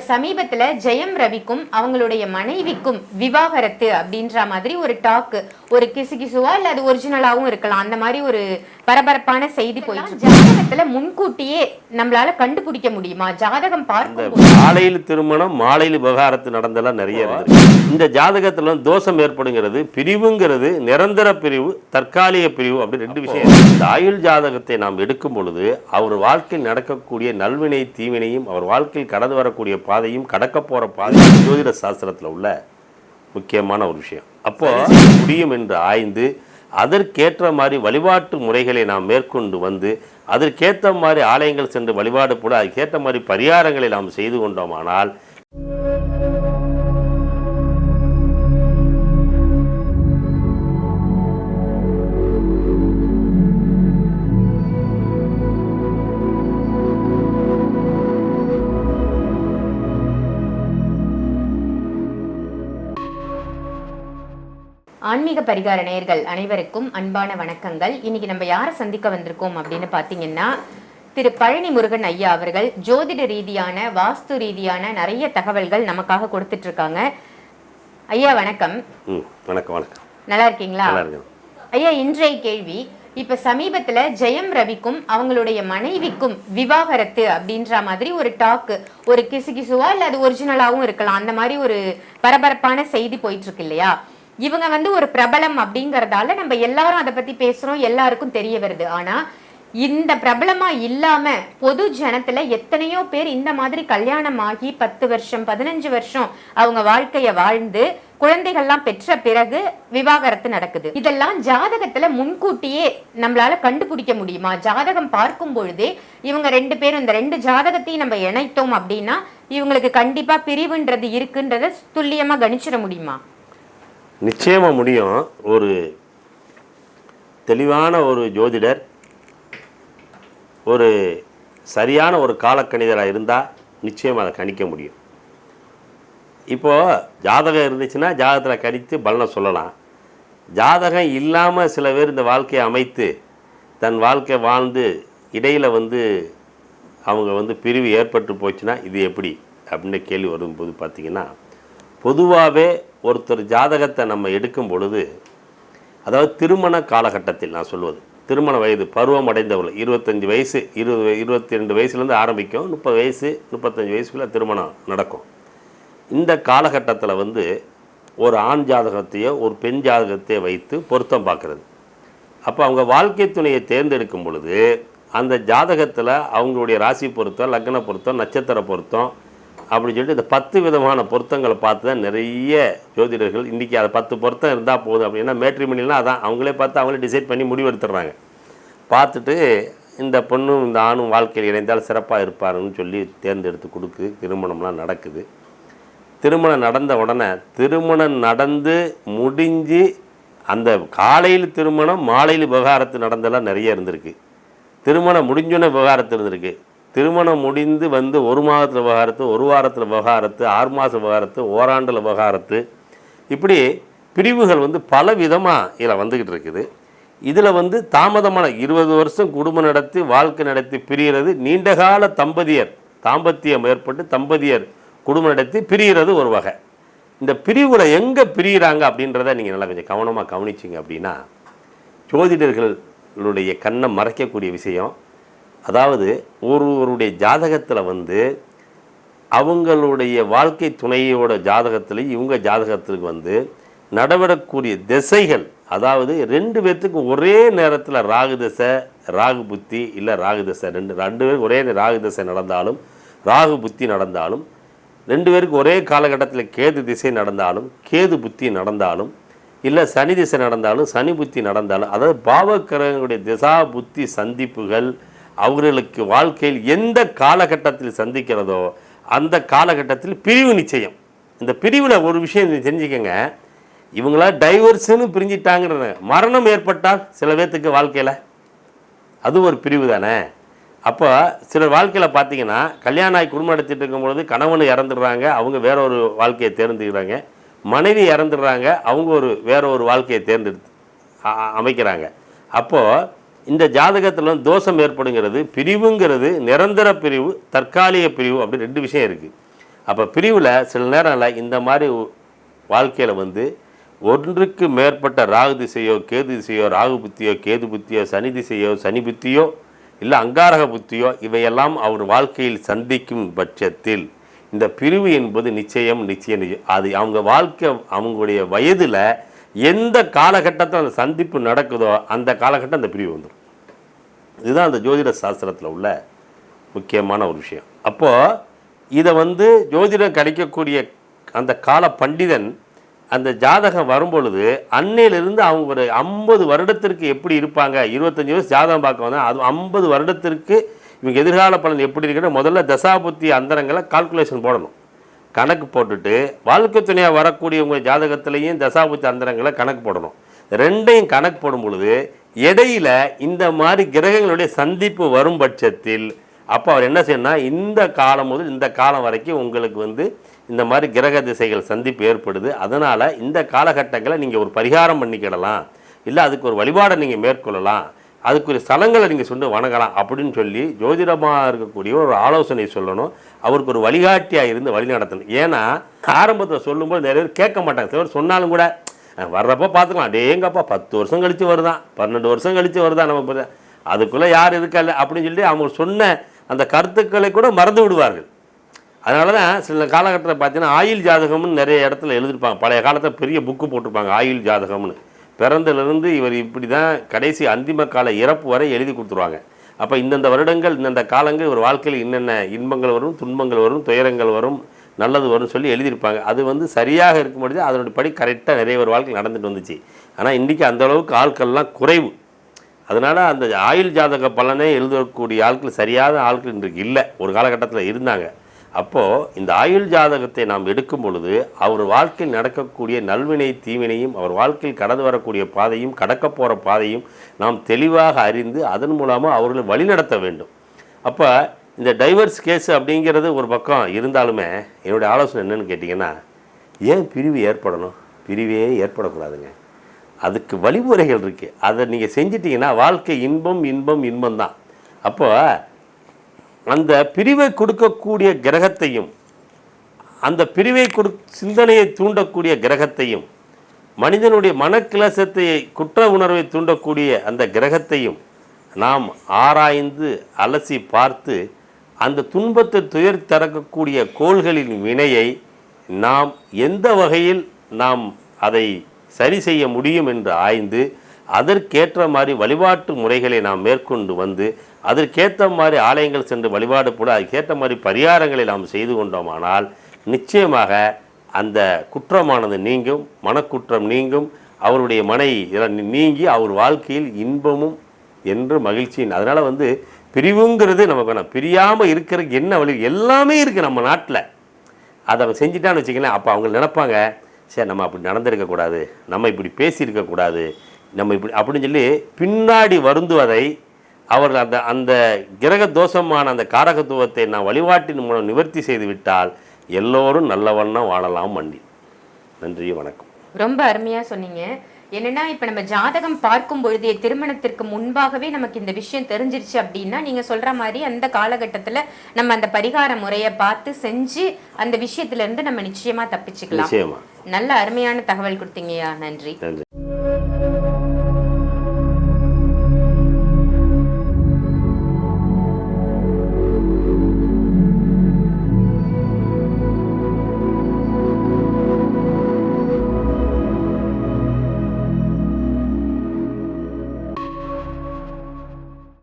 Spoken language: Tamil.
இப்போ சமீபத்தில் ஜெயம் ரவிக்கும் அவங்களுடைய மனைவிக்கும் விவாகரத்து அப்படின்ற மாதிரி ஒரு டாக்கு ஒரு கிசுகிசுவா இல்லை அது ஒரிஜினலாகவும் இருக்கலாம். அந்த மாதிரி ஒரு பரபரப்பான செய்தி போயிட்டு. ஜாதகத்துல முன்கூட்டியே நம்மளால கண்டுபிடிக்க முடியுமா? ஜாதகம் பார்க்கும் காலையில் திருமணம் மாலையில் விவகாரத்து நடந்தெல்லாம் நிறைய இருந்திருக்கு இந்த ஜாதகத்துல தோஷம் ஏற்படுங்கிறது பிரிவுங்கிறது நிரந்தர பிரிவு தற்காலிக பிரிவு அப்படி ரெண்டு விஷயம். இந்த ஆயுள் ஜாதகத்தை நாம் எடுக்கும் பொழுது அவர் வாழ்க்கையில் நடக்கக்கூடிய நல்வினை தீவினையும் அவர் வாழ்க்கையில் கடந்து வரக்கூடிய பாதையும் கடக்க போற பாதையும் ஜோதிட சாஸ்திரத்துல உள்ள முக்கியமான ஒரு விஷயம். அப்போ முடியும் என்று ஆய்ந்து அதற்கேற்ற மாதிரி வழிபாட்டு முறைகளை நாம் மேற்கொண்டு வந்து அதற்கேற்ற மாதிரி ஆலயங்கள் சென்று வழிபாடு கூட அதுக்கேற்ற மாதிரி பரிகாரங்களை நாம் செய்து கொண்டோமானால் ஆன்மீக பரிகார நேயர்கள் அனைவருக்கும் அன்பான வணக்கங்கள். இன்னைக்கு நம்ம யாரை சந்திக்க வந்திருக்கோம் அப்படின்னு பார்த்தீங்கன்னா திரு பழனி முருகன் ஐயா அவர்கள் ஜோதிட ரீதியான வாஸ்து ரீதியான நிறைய தகவல்கள் நமக்காக கொடுத்துட்டு இருக்காங்க ஐயா வணக்கம். வணக்கம் வணக்கம். நல்லா இருக்கீங்களா? ஐயா இன்றைய கேள்வி இப்ப சமீபத்துல ஜெயம் ரவிக்கும் அவங்களுடைய மனைவிக்கும் விவாகரத்து அப்படின்ற மாதிரி ஒரு டாக் ஒரு கிசுகிசுவா இல்ல அது ஒரிஜினலாவும் இருக்கலாம். அந்த மாதிரி ஒரு பரபரப்பான செய்தி போயிட்டு இருக்கு இல்லையா? இவங்க வந்து ஒரு பிரபலம் அப்படிங்கறதால நம்ம எல்லாரும் அதை பத்தி பேசுறோம் எல்லாருக்கும் தெரிய வருது. ஆனா இந்த பிரபலமா இல்லாம பொது ஜனத்துல எத்தனையோ பேர் இந்த மாதிரி கல்யாணம் ஆகி பத்து வருஷம் பதினஞ்சு வருஷம் அவங்க வாழ்க்கைய வாழ்ந்து குழந்தைகள்லாம் பெற்ற பிறகு விவாகரத்து நடக்குது. இதெல்லாம் ஜாதகத்துல முன்கூட்டியே நம்மளால கண்டுபிடிக்க முடியுமா? ஜாதகம் பார்க்கும் பொழுதே இவங்க ரெண்டு பேரும் இந்த ரெண்டு ஜாதகத்தையும் நம்ம இணைத்தோம் அப்படின்னா இவங்களுக்கு கண்டிப்பா பிரிவுன்றது இருக்குன்றத துல்லியமா கணிச்சிட முடியுமா? நிச்சயமாக முடியும். ஒரு தெளிவான ஒரு ஜோதிடர் ஒரு சரியான ஒரு காலக்கணிதராக இருந்தால் நிச்சயம் அதை கணிக்க முடியும். இப்போது ஜாதகம் இருந்துச்சுன்னா ஜாதகத்தில் கணித்து பலனை சொல்லலாம். ஜாதகம் இல்லாமல் சில பேர் இந்த வாழ்க்கையை அமைத்து தன் வாழ்க்கை வாழ்ந்து இடையில் வந்து அவங்க வந்து பிரிவு ஏற்பட்டு போச்சுன்னா இது எப்படி? அப்படின்னு கேள்வி வரும்போது பார்த்திங்கன்னா பொதுவாகவே ஒருத்தர் ஜாதகத்தை நம்ம எடுக்கும் பொழுது அதாவது திருமண காலகட்டத்தில் நான் சொல்வது திருமண வயது பருவம் அடைந்தவர்கள் இருபத்தஞ்சி வயசு இருபது இருபத்தி ரெண்டு வயசுலேருந்து ஆரம்பிக்கும் முப்பது வயசு முப்பத்தஞ்சு வயசுக்குள்ளே திருமணம் நடக்கும். இந்த காலகட்டத்தில் வந்து ஒரு ஆண் ஜாதகத்தையோ ஒரு பெண் ஜாதகத்தையோ வைத்து பொருத்தம் பார்க்குறது. அப்போ அவங்க வாழ்க்கை துணையை தேர்ந்தெடுக்கும் பொழுது அந்த ஜாதகத்தில் அவங்களுடைய ராசி பொருத்தம் லக்ன பொருத்தம் நட்சத்திர பொருத்தம் அப்படின்னு சொல்லிட்டு இந்த பத்து விதமான பொருத்தங்களை பார்த்து தான் நிறைய ஜோதிடர்கள் இன்றைக்கி அது பத்து பொருத்தம் இருந்தால் போதும் அப்படின்னா. மேட்ரிமணிலாம் அதான் அவங்களே பார்த்து அவங்களே டிசைட் பண்ணி முடிவெடுத்துடுறாங்க பார்த்துட்டு இந்த பொண்ணும் இந்த ஆணும் வாழ்க்கையில் இணைந்தால் சிறப்பாக இருப்பாருன்னு சொல்லி தேர்ந்தெடுத்து கொடுக்கு திருமணம்லாம் நடக்குது. திருமணம் நடந்த உடனே திருமணம் நடந்து முடிஞ்சு அந்த காலையில் திருமணம் மாலையில் விவகாரத்து நடந்தெல்லாம் நிறைய இருந்திருக்கு. திருமணம் முடிஞ்சோன்னே விவகாரத்து இருந்திருக்கு. திருமணம் முடிந்து வந்து ஒரு மாதத்தில் விவகாரத்து ஒரு வாரத்தில் விவகாரத்து ஆறு மாத விவகாரத்து ஓராண்டில் விவகாரத்து. இப்படி பிரிவுகள் வந்து பல விதமாக இதில் வந்துக்கிட்டு இருக்குது. இதில் வந்து தாமதமான இருபது வருஷம் குடும்பம் நடத்தி வாழ்க்கை நடத்தி பிரிகிறது நீண்டகால தம்பதியர் தாம்பத்தியம் ஏற்பட்டு தம்பதியர் குடும்பம் நடத்தி பிரிகிறது ஒரு வகை. இந்த பிரிவில் எங்கே பிரிகிறாங்க அப்படின்றத நீங்கள் நல்லா கொஞ்சம் கவனமாக கவனிச்சிங்க அப்படின்னா ஜோதிடர்களுடைய கண்ணை மறைக்கக்கூடிய விஷயம் அதாவது ஒருவருடைய ஜாதகத்தில் வந்து அவங்களுடைய வாழ்க்கை துணையோட ஜாதகத்தில் இவங்க ஜாதகத்துக்கு வந்து நடவிடக்கூடிய திசைகள் அதாவது ரெண்டு பேர்த்துக்கும் ஒரே நேரத்தில் ராகு திசை ராகு புத்தி இல்லை ராகு திசை ரெண்டு ரெண்டு பேருக்கு ஒரே ராகு திசை நடந்தாலும் ராகு புத்தி நடந்தாலும் ரெண்டு பேருக்கு ஒரே காலகட்டத்தில் கேது திசை நடந்தாலும் கேது புத்தி நடந்தாலும் இல்லை சனி திசை நடந்தாலும் சனி புத்தி நடந்தாலும் அதாவது பாவக்கிரகங்களுடைய திசா புத்தி சந்திப்புகள் அவர்களுக்கு வாழ்க்கையில் எந்த காலகட்டத்தில் சந்திக்கிறதோ அந்த காலகட்டத்தில் பிரிவு நிச்சயம். இந்த பிரிவில் ஒரு விஷயம் தெரிஞ்சுக்கங்க. இவங்களா டைவர்ஸ்னு பிரிஞ்சிட்டாங்கிற மரணம் ஏற்பட்டால் சில பேர்த்துக்கு வாழ்க்கையில் அது ஒரு பிரிவு தானே. அப்போ சிலர் வாழ்க்கையில் பார்த்தீங்கன்னா கல்யாணம் ஆகி குடும்பம் நடத்திட்டு இருக்கும்பொழுது கணவன் இறந்துடுறாங்க அவங்க வேற ஒரு வாழ்க்கையை தேர்ந்துக்கிறாங்க மனைவி இறந்துடுறாங்க அவங்க ஒரு வேற ஒரு வாழ்க்கையை தேர்ந்தெடுத்து அமைக்கிறாங்க. அப்போது இந்த ஜாதகத்தில் வந்து தோஷம் ஏற்படுங்கிறது பிரிவுங்கிறது நிரந்தர பிரிவு தற்காலிக பிரிவு அப்படி ரெண்டு விஷயம் இருக்குது அப்போ பிரிவில் சில நேரங்களில் இந்த மாதிரி வாழ்க்கையில் வந்து ஒன்றுக்கு மேற்பட்ட ராகு திசையோ கேது திசையோ ராகு புத்தியோ கேது புத்தியோ சனி திசையோ சனி புத்தியோ இல்லை அங்காரக புத்தியோ இவையெல்லாம் அவர் வாழ்க்கையில் சந்திக்கும் பட்சத்தில் இந்த பிரிவு என்பது நிச்சயம் நிச்சயம் நிச்சயம். அது அவங்க வாழ்க்கை அவங்களுடைய வயதில் எந்த காலகட்டத்தில் அந்த சந்திப்பு நடக்குதோ அந்த காலகட்டம் அந்த பிரிவு வந்துடும். இதுதான் அந்த ஜோதிட சாஸ்திரத்தில் உள்ள முக்கியமான ஒரு விஷயம். அப்போது இதை வந்து ஜோதிடம் கிடைக்கக்கூடிய அந்த கால பண்டிதன் அந்த ஜாதகம் வரும்பொழுது அன்னையிலிருந்து அவங்க ஒரு ஐம்பது வருடத்திற்கு எப்படி இருப்பாங்க? இருபத்தஞ்சி வருஷம் ஜாதகம் பார்க்க வந்தால் அது ஐம்பது வருடத்திற்கு இவங்க எதிர்கால பலன் எப்படி இருக்குன்னு முதல்ல தசாபுத்தி அந்தரங்களை கால்குலேஷன் போடணும். கணக்கு போட்டுட்டு வாழ்க்கை துணையாக வரக்கூடியவங்க ஜாதகத்திலையும் தசாபுத்தி அந்தரங்களை கணக்கு போடணும். ரெண்டையும் கணக்கு போடும் பொழுது இடையில இந்த மாதிரி கிரகங்களுடைய சந்திப்பு வரும் பட்சத்தில் அப்போ அவர் என்ன செய்யணும்னா இந்த காலம் முதல் இந்த காலம் வரைக்கும் உங்களுக்கு வந்து இந்த மாதிரி கிரக திசைகள் சந்திப்பு ஏற்படுது. அதனால் இந்த காலகட்டங்களை நீங்கள் ஒரு பரிகாரம் பண்ணிக்கிடலாம். இல்லை அதுக்கு ஒரு வழிபாடை நீங்கள் மேற்கொள்ளலாம். அதுக்குரிய ஸ்தலங்களை நீங்கள் சொண்டு வணங்கலாம் அப்படின்னு சொல்லி ஜோதிடமாக இருக்கக்கூடிய ஒரு ஆலோசனை சொல்லணும். அவருக்கு ஒரு வழிகாட்டியாக இருந்து வழி நடத்தணும். ஏன்னா ஆரம்பத்தில் சொல்லும்போது நிறைய பேர் கேட்க மாட்டாங்க. சிலர் சொன்னாலும் கூட வர்றப்போ பார்த்துக்கலாம். டேங்கப்பா பத்து வருஷம் கழித்து வருதான். பன்னெண்டு வருஷம் கழித்து வருதான் நம்ம அதுக்குள்ளே யார் இருக்கல அப்படின்னு சொல்லி அவங்க சொன்ன அந்த கருத்துக்களை கூட மறந்து விடுவார்கள். அதனால தான் சில காலகட்டத்தில் பார்த்தீங்கன்னா ஆயுள் ஜாதகம்னு நிறைய இடத்துல எழுதிருப்பாங்க. பழைய காலத்தில் பெரிய புக்கு போட்டிருப்பாங்க ஆயுள் ஜாதகம்னு. பிறந்திலிருந்து இவர் இப்படி தான் கடைசி அந்திம கால இறப்பு வரை எழுதி கொடுத்துருவாங்க. அப்போ இந்தந்த வருடங்கள் இந்தந்த காலங்கள் இவர் வாழ்க்கையில் என்னென்ன இன்பங்கள் வரும் துன்பங்கள் வரும் துயரங்கள் வரும் நல்லது வரும்னு சொல்லி எழுதியிருப்பாங்க. அது வந்து சரியாக இருக்கும் பொழுது அதனுடைய படி கரெக்டாக நிறைய ஒரு வாழ்க்கை நடந்துட்டு வந்துச்சு. ஆனால் இன்றைக்கி அந்த அளவுக்கு ஆட்கள்லாம் குறைவு. அதனால் அந்த ஆயுள் ஜாதக பலனே எழுதக்கூடிய ஆட்கள் சரியான ஆட்கள் இன்றைக்கு இல்லை. ஒரு காலகட்டத்தில் இருந்தாங்க. அப்போது இந்த ஆயுள் ஜாதகத்தை நாம் எடுக்கும் பொழுது அவர் வாழ்க்கையில் நடக்கக்கூடிய நல்வினை தீவினையும் அவர் வாழ்க்கையில் கடந்து வரக்கூடிய பாதையும் கடக்க போகிற பாதையும் நாம் தெளிவாக அறிந்து அதன் மூலமாக அவர்களை வழிநடத்த வேண்டும். அப்போ இந்த டைவர்ஸ் கேஸ் அப்படிங்கிறது ஒரு பக்கம் இருந்தாலுமே என்னுடைய ஆலோசனை என்னென்னு கேட்டிங்கன்னா ஏன் பிரிவு ஏற்படணும்? பிரிவே ஏற்படக்கூடாதுங்க. அதுக்கு வழிமுறைகள் இருக்குது அதை நீங்கள் செஞ்சிட்டிங்கன்னா வாழ்க்கை இன்பம் இன்பம் இன்பம் தான் அப்போ அந்த பிரிவை கொடுக்கக்கூடிய கிரகத்தையும் அந்த பிரிவை கொடு சிந்தனையை தூண்டக்கூடிய கிரகத்தையும் மனிதனுடைய மனக்கிளசத்தை குற்ற உணர்வை தூண்டக்கூடிய அந்த கிரகத்தையும் நாம் ஆராய்ந்து அலசி பார்த்து அந்த துன்பத்தை துயர் தரக்கூடிய கோள்களின் வினையை நாம் எந்த வகையில் நாம் அதை சரி செய்ய முடியும் என்று ஆய்ந்து அதற்கேற்ற மாதிரி வழிபாட்டு முறைகளை நாம் மேற்கொண்டு வந்து அதற்கேற்ற மாதிரி ஆலயங்கள் சென்று வழிபாடு போல அதுக்கேற்ற மாதிரி பரிகாரங்களை நாம் செய்து கொண்டோமானால் நிச்சயமாக அந்த குற்றமானது நீங்கும் மனக்குற்றம் நீங்கும் அவருடைய மனை நீங்கி அவர் வாழ்க்கையில் இன்பமும் என்று மகிழ்ச்சியின். அதனால் வந்து பிரிவுங்கிறது நமக்கு வேணும் பிரியாமல் இருக்கிறதுக்கு என்ன வழி எல்லாமே இருக்குது நம்ம நாட்டில். அதை அவன் செஞ்சிட்டான்னு வச்சுக்கங்களேன் அப்போ அவங்க நினைப்பாங்க சரி நம்ம அப்படி நடந்திருக்கக்கூடாது நம்ம இப்படி பேசியிருக்கக்கூடாது நம்ம இப்படி அப்படின்னு சொல்லி பின்னாடி வருந்துவதை அவர்கள் அந்த அந்த கிரக தோஷமான அந்த காரகத்துவத்தை நான் வழிபாட்டின் மூலம் நிவர்த்தி செய்து விட்டால் எல்லோரும் நல்ல வண்ணம் வாழலாம் மண்டி நன்றி வணக்கம். ரொம்ப அருமையா சொன்னீங்க. என்னன்னா இப்ப நம்ம ஜாதகம் பார்க்கும் பொழுதே திருமணத்திற்கு முன்பாகவே நமக்கு இந்த விஷயம் தெரிஞ்சிருச்சு அப்படின்னா நீங்க சொல்ற மாதிரி அந்த காலகட்டத்துல நம்ம அந்த பரிகார முறையை பார்த்து செஞ்சு அந்த விஷயத்துல இருந்து நம்ம நிச்சயமா தப்பிச்சுக்கலாம். நல்ல அருமையான தகவல் கொடுத்தீங்கய்யா. நன்றி. நன்றி.